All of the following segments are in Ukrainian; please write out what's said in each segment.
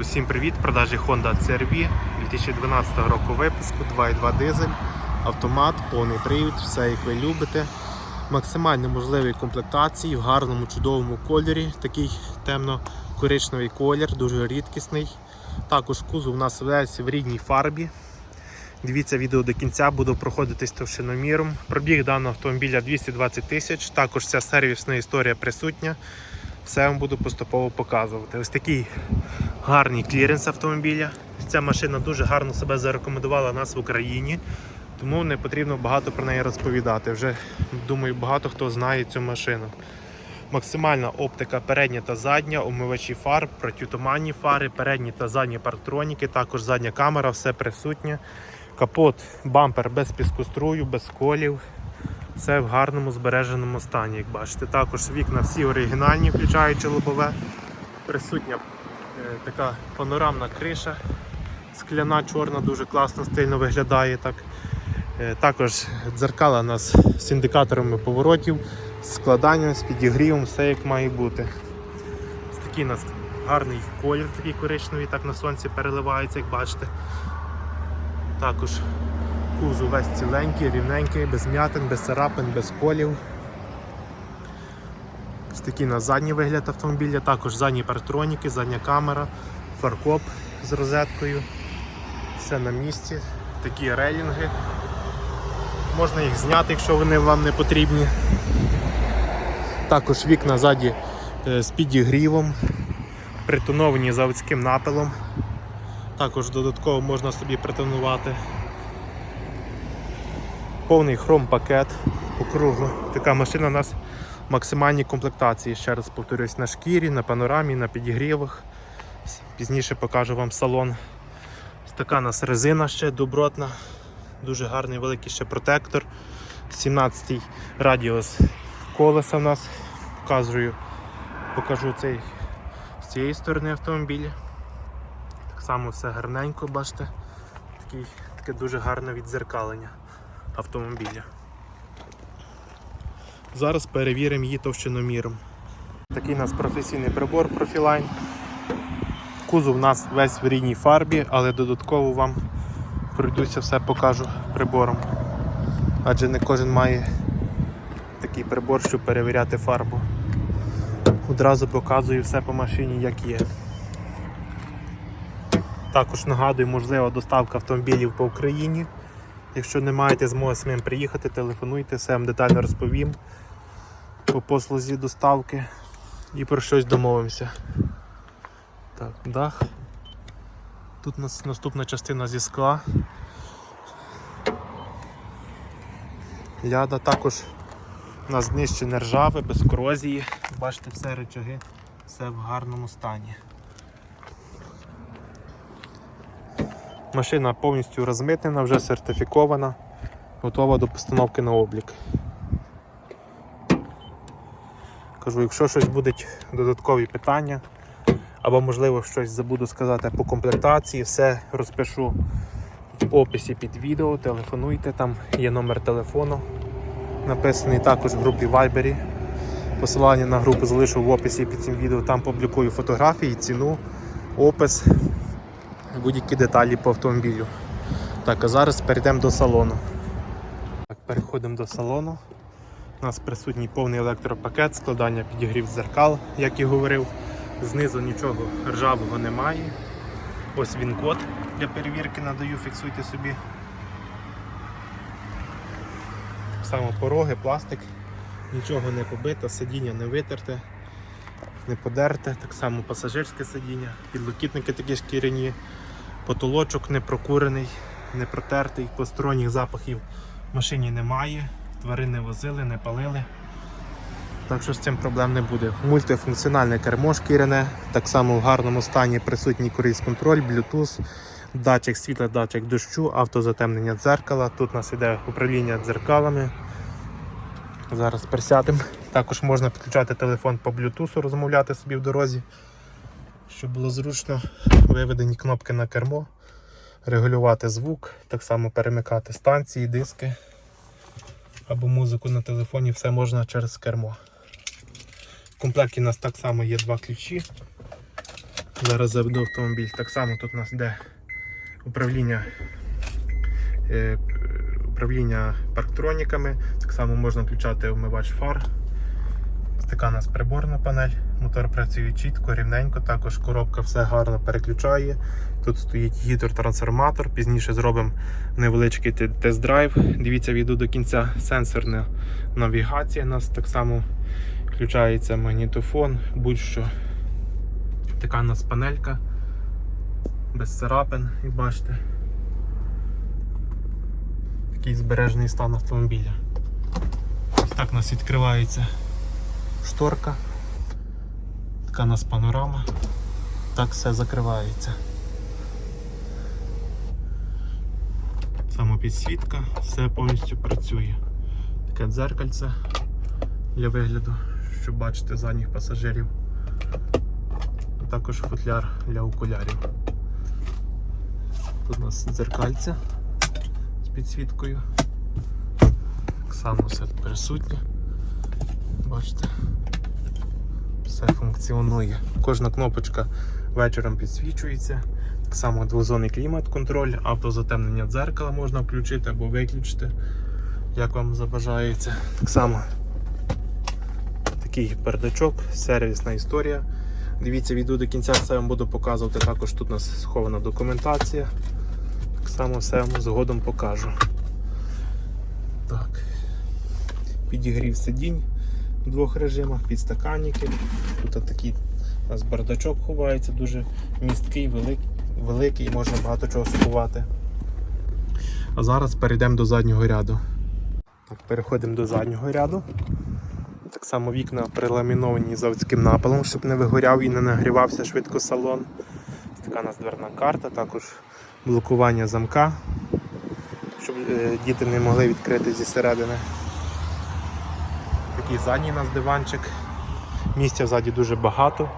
Усім привіт! Продажі Honda CR-V 2012 року випуску, 2.2 дизель, автомат, повний привід, все як ви любите. Максимально можливій комплектації в гарному чудовому кольорі. Такий темно-коричневий колір, дуже рідкісний. Також кузов у нас весь в рідній фарбі. Дивіться відео до кінця, буду проходитись товщиноміром. Пробіг даного автомобіля 220 тисяч. Також ця сервісна історія присутня. Все вам буду поступово показувати. Ось такий гарний кліренс автомобіля. Ця машина дуже гарно себе зарекомендувала нас в Україні, тому не потрібно багато про неї розповідати. Вже думаю, багато хто знає цю машину. Максимальна оптика передня та задня, умивачі фар, протитуманні фари, передні та задні парктроніки, також задня камера, все присутнє. Капот, бампер без піскострую, без колів. Все в гарному збереженому стані, як бачите. Також вікна всі оригінальні, включаючи лобове. Присутня е, така панорамна криша, скляна, чорна, дуже класно, стильно виглядає. Так. Е, також дзеркала нас з індикаторами поворотів, з складанням, з підігрівом, все як має бути. Такий у нас гарний колір, такий коричневий, так на сонці переливається, як бачите. Також кузов весь ціленький, рівненький, без м'ятин, без царапин, без колів. Ось такий на задній вигляд автомобіля, також задні партроніки, задня камера, фаркоп з розеткою. Все на місці. Такі рейлінги. Можна їх зняти, якщо вони вам не потрібні. Також вікна ззаді е, з підігрівом, притоновані заводським напилом. Також додатково можна собі притонувати. Повний хром пакет округло. Така машина у нас в максимальній комплектації. Ще раз повторюсь, на шкірі, на панорамі, на підігрівах. Пізніше покажу вам салон. Така у нас резина ще добротна, дуже гарний великий ще протектор. 17-й радіус колеса в нас. Показую, покажу цей з цієї сторони автомобіля. Так само все гарненько, бачите, Такий, таке дуже гарне відзеркалення автомобіля. Зараз перевіримо її товщиноміром. Такий у нас професійний прибор Profiline. Кузов у нас весь в рідній фарбі, але додатково вам пройдуся все покажу прибором. Адже не кожен має такий прибор, щоб перевіряти фарбу. Одразу показую все по машині, як є. Також нагадую, можлива доставка автомобілів по Україні. Якщо не маєте змоги самим приїхати, телефонуйте, все вам детально розповім по послузі доставки і про щось домовимося. Так, дах. Тут у нас наступна частина зі скла. Ляда також у нас днище не ржаве, без корозії. Бачите, все речаги, все в гарному стані. Машина повністю розмитнена, вже сертифікована, готова до постановки на облік. Кажу, якщо щось будуть додаткові питання, або можливо щось забуду сказати по комплектації, все розпишу в описі під відео, телефонуйте, там є номер телефону, написаний також в групі Viber. Посилання на групу залишу в описі під цим відео, там публікую фотографії, ціну, опис будь-які деталі по автомобілю. Так, а зараз перейдемо до салону. Так, Переходимо до салону. У нас присутній повний електропакет, складання підігрів дзеркал, як і говорив. Знизу нічого ржавого немає. Ось він код для перевірки надаю, фіксуйте собі. Само пороги, пластик, нічого не побито, сидіння не витерте, не подерте, так само пасажирське сидіння, підлокітники такі шкіряні, потолочок не прокурений, не протертий, посторонніх запахів в машині немає, тварини возили, не палили. Так що з цим проблем не буде. Мультифункціональне кермо шкіряне, так само в гарному стані присутній круїз-контроль, Bluetooth, датчик світла, датчик дощу, автозатемнення дзеркала. Тут у нас іде управління дзеркалами. Зараз присядемо. Також можна підключати телефон по Bluetooth, розмовляти собі в дорозі, щоб було зручно. Виведені кнопки на кермо, регулювати звук, так само перемикати станції, диски або музику на телефоні, все можна через кермо. В комплекті у нас так само є два ключі. Зараз заведу автомобіль. Так само тут у нас йде управління, е, управління парктроніками. Так само можна включати вмивач фар. Така у нас приборна панель. Мотор працює чітко, рівненько. Також коробка все гарно переключає. Тут стоїть гідротрансформатор. Пізніше зробимо невеличкий тест-драйв. Дивіться відео до кінця. Сенсорна навігація. У нас так само включається магнітофон, будь-що. Така у нас панелька. Без царапин, як бачите. Такий збережений стан автомобіля. Так у нас відкривається шторка. Така у нас панорама. Так все закривається. Самопідсвітка, все повністю працює. Таке дзеркальце для вигляду, щоб бачити задніх пасажирів. А також футляр для окулярів. Тут у нас дзеркальце з підсвіткою. Так само все присутнє. Бачите, все функціонує. Кожна кнопочка вечором підсвічується. Так само двозонний клімат-контроль, автозатемнення дзеркала можна включити або виключити, як вам забажається. Так само такий пердачок, сервісна історія. Дивіться відео до кінця, все вам буду показувати. Також тут у нас схована документація. Так само все вам згодом покажу. Так. Підігрів сидінь в двох режимах, підстаканники. Тут такий у нас бардачок ховається, дуже місткий, великий, великий, можна багато чого сховати. А зараз перейдемо до заднього ряду. Так, переходимо до заднього ряду. Так само вікна приламіновані заводським напалом, щоб не вигоряв і не нагрівався швидко салон. Така у нас дверна карта, також блокування замка, щоб е, діти не могли відкрити зі середини. Такий задній у нас диванчик. Місця ззаді дуже багато,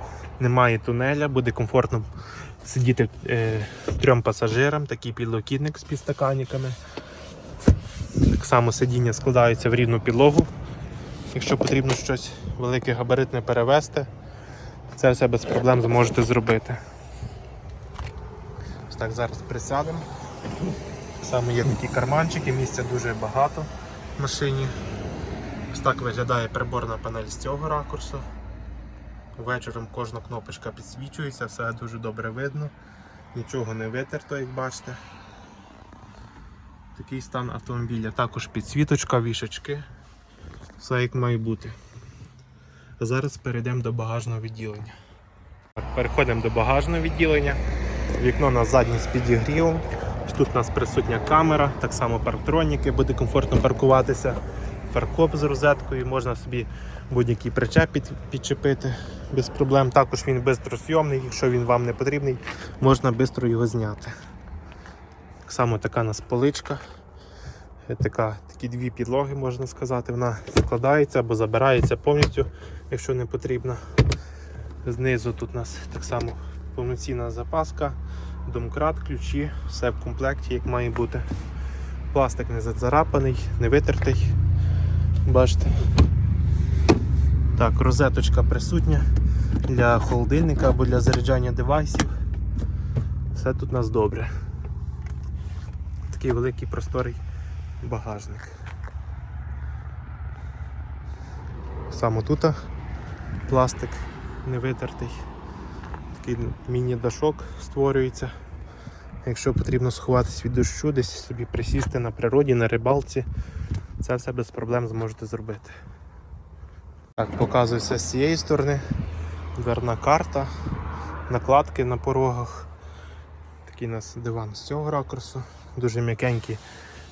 немає тунеля, буде комфортно сидіти е, трьом пасажирам, такий підлокітник з підстаканниками. Так само сидіння складаються в рівну підлогу. Якщо потрібно щось велике габаритне перевезти, це все без проблем зможете зробити. Ось так зараз присядемо. Так само є такі карманчики, місця дуже багато в машині. Ось так виглядає приборна панель з цього ракурсу. Вечором кожна кнопочка підсвічується, все дуже добре видно, нічого не витерто, як бачите. Такий стан автомобіля. Також підсвіточка, вішечки. Все як має бути. А зараз перейдемо до багажного відділення. Переходимо до багажного відділення. Вікно на задній з підігрівом. Тут у нас присутня камера, так само парктроніки, буде комфортно паркуватися. Фаркоп з розеткою, можна собі будь-який причеп під, підчепити без проблем. Також він бистросйомний, якщо він вам не потрібний, можна швидко його зняти. Так само така у нас поличка. Е, Така, такі дві підлоги, можна сказати, вона складається або забирається повністю, якщо не потрібно. Знизу тут у нас так само повноцінна запаска, домкрат, ключі, все в комплекті, як має бути. Пластик не зацарапаний, не витертий. Бачите. Так, розеточка присутня для холодильника або для заряджання девайсів. Все тут у нас добре. Такий великий просторий багажник. Саме тут пластик не витертий. Такий міні-дашок створюється. Якщо потрібно сховатись від дощу, десь собі присісти на природі, на рибалці, це все без проблем зможете зробити. Так, показую все з цієї сторони. Дверна карта, накладки на порогах. Такий у нас диван з цього ракурсу. Дуже м'якенькі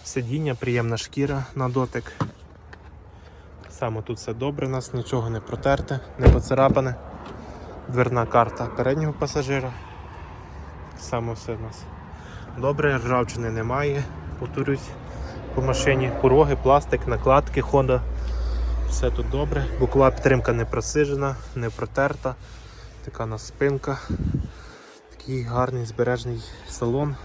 сидіння, приємна шкіра на дотик. Саме тут все добре, у нас нічого не протерте, не поцарапане. Дверна карта переднього пасажира. Саме все у нас добре, ржавчини немає, повторюсь по машині. Пороги, пластик, накладки, Honda. Все тут добре. Бокова підтримка не просижена, не протерта. Така у нас спинка. Такий гарний збережний салон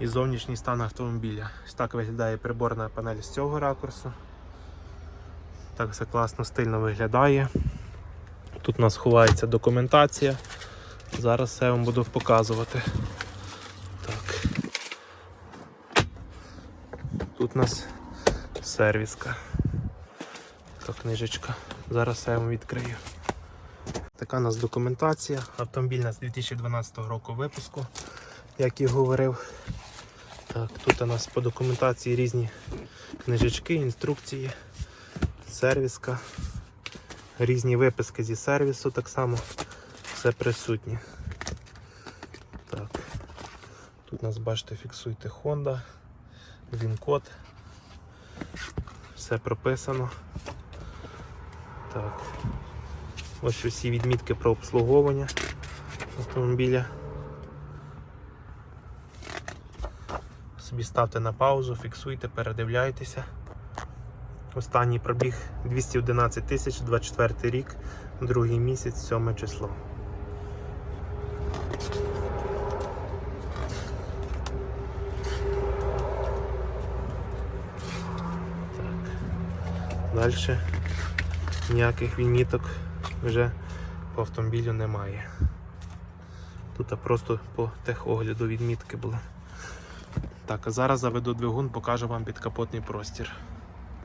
і зовнішній стан автомобіля. Ось так виглядає приборна панель з цього ракурсу. Так все класно, стильно виглядає. Тут у нас ховається документація, Зараз все вам буду показувати. Тут у нас сервіска. Така книжечка. Зараз я вам відкрию. Така у нас документація. Автомобіль у нас 2012 року випуску, як і говорив. Так, тут у нас по документації різні книжечки, інструкції, сервіска, різні виписки зі сервісу так само. Все присутнє. Так. Тут у нас, бачите, фіксуйте Honda, він-код. Все прописано. Так. Ось усі відмітки про обслуговування автомобіля. Собі ставте на паузу, фіксуйте, передивляйтеся. Останній пробіг 211 тисяч, 24 рік, другий місяць, 7 число. Далі ніяких відміток вже по автомобілю немає. Тут просто по техогляду відмітки були. Так, а зараз заведу двигун, покажу вам підкапотний простір.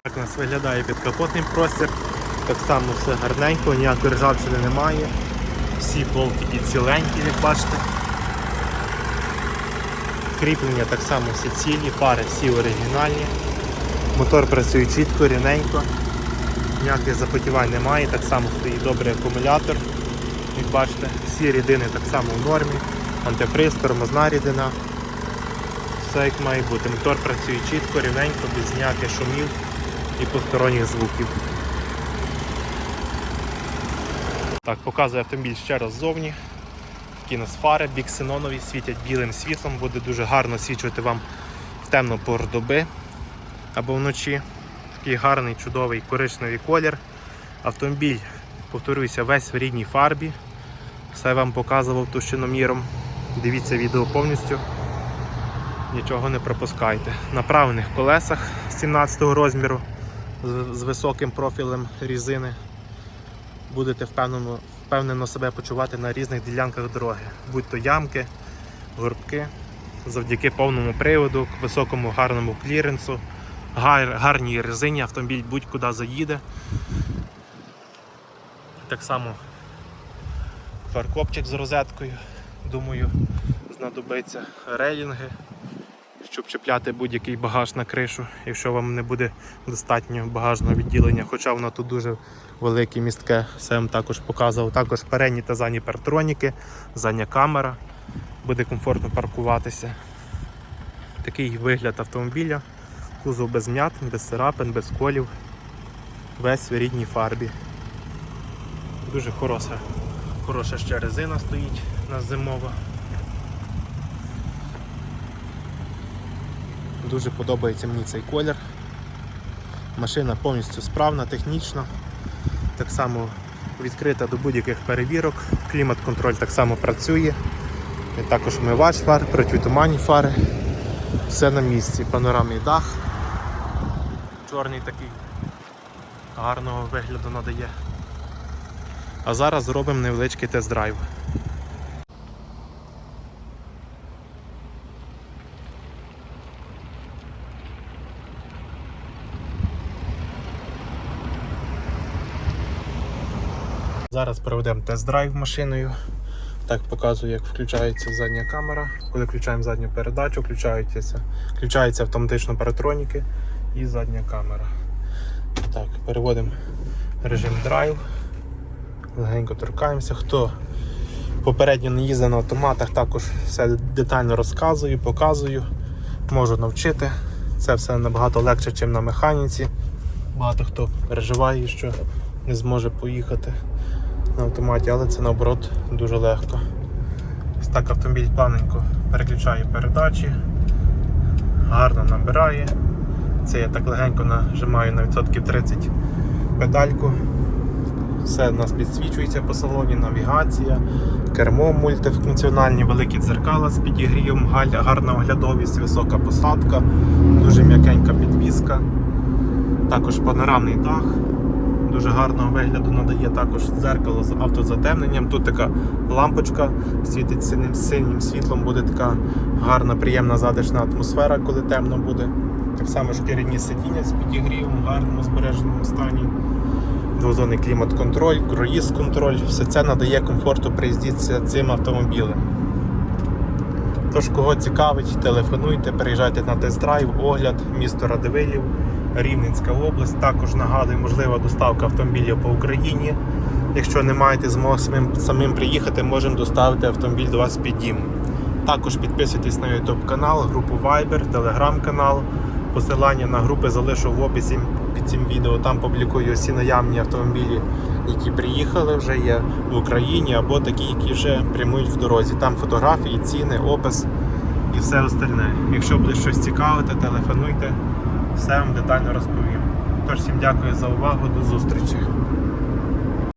Так у нас виглядає підкапотний простір. Так само все гарненько, ніякої ржавчини немає. Всі болтики ціленькі, як бачите. Кріплення так само всі цілі, пари всі оригінальні. Мотор працює чітко, рівненько. Ніяких запотівань немає, так само стоїть добрий акумулятор. Як бачите, всі рідини так само в нормі, антифриз, тормозна рідина. Все як має бути. Мотор працює чітко, рівненько, без ніяких шумів і посторонніх звуків. Так, показую автомобіль ще раз ззовні. Такі нас фари біксенонові, світять білим світлом, буде дуже гарно свічувати вам в темну пору доби або вночі. Такий гарний, чудовий коричневий колір. Автомобіль, повторюся, весь в рідній фарбі. Все вам показував товщиноміром. Дивіться відео повністю. Нічого не пропускайте. На правильних колесах 17 розміру з, високим профілем різини. Будете впевнено, впевнено себе почувати на різних ділянках дороги, будь то ямки, горбки, завдяки повному приводу, високому гарному кліренсу гарній резині, автомобіль будь-куди заїде. Так само фаркопчик з розеткою, думаю, знадобиться рейлінги, щоб чіпляти будь-який багаж на кришу, якщо вам не буде достатньо багажного відділення, хоча воно тут дуже велике містке, все вам також показував. Також передні та задні партроніки, задня камера, буде комфортно паркуватися. Такий вигляд автомобіля. Кузов без м'ятин, без царапин, без колів. Весь в рідній фарбі. Дуже хороша, хороша ще резина стоїть на зимова. Дуже подобається мені цей колір. Машина повністю справна, технічно. Так само відкрита до будь-яких перевірок. Клімат-контроль так само працює. І також вмивач фар, протитуманні фари. Все на місці. Панорамний дах. Чорний такий гарного вигляду надає. А зараз зробимо невеличкий тест-драйв. Зараз проведемо тест-драйв машиною. Так показую, як включається задня камера. Коли включаємо задню передачу, включаються, включаються автоматично паратроніки і задня камера. Так, переводимо режим драйв. Легенько торкаємося. Хто попередньо не їздив на автоматах, також все детально розказую, показую, можу навчити. Це все набагато легше, ніж на механіці. Багато хто переживає, що не зможе поїхати на автоматі, але це наоборот дуже легко. Ось так автомобіль плавненько переключає передачі, гарно набирає. Це я так легенько нажимаю на відсотків 30 педальку. Все у нас підсвічується по салоні, навігація, кермо мультифункціональні, великі дзеркала з підігрівом, гарна оглядовість, висока посадка, дуже м'якенька підвізка. Також панорамний дах, дуже гарного вигляду надає також дзеркало з автозатемненням. Тут така лампочка світить синім, синім світлом, буде така гарна, приємна задишна атмосфера, коли темно буде. Так само шкіряні сидіння з підігрівом, гарному збереженому стані. Двозонний клімат-контроль, круїз-контроль. Все це надає комфорту при їзді ц- цим автомобілем. Тож, кого цікавить, телефонуйте, приїжджайте на тест-драйв, огляд, місто Радивилів, Рівненська область. Також нагадую, можлива доставка автомобілів по Україні. Якщо не маєте змоги самим, самим приїхати, можемо доставити автомобіль до вас під дім. Також підписуйтесь на YouTube канал, групу Viber, Telegram канал. Посилання на групи залишу в описі під цим відео. Там публікую всі наявні автомобілі, які приїхали вже є в Україні, або такі, які вже прямують в дорозі. Там фотографії, ціни, опис і все остальне. Якщо буде щось цікавити, телефонуйте, все вам детально розповім. Тож всім дякую за увагу, до зустрічі.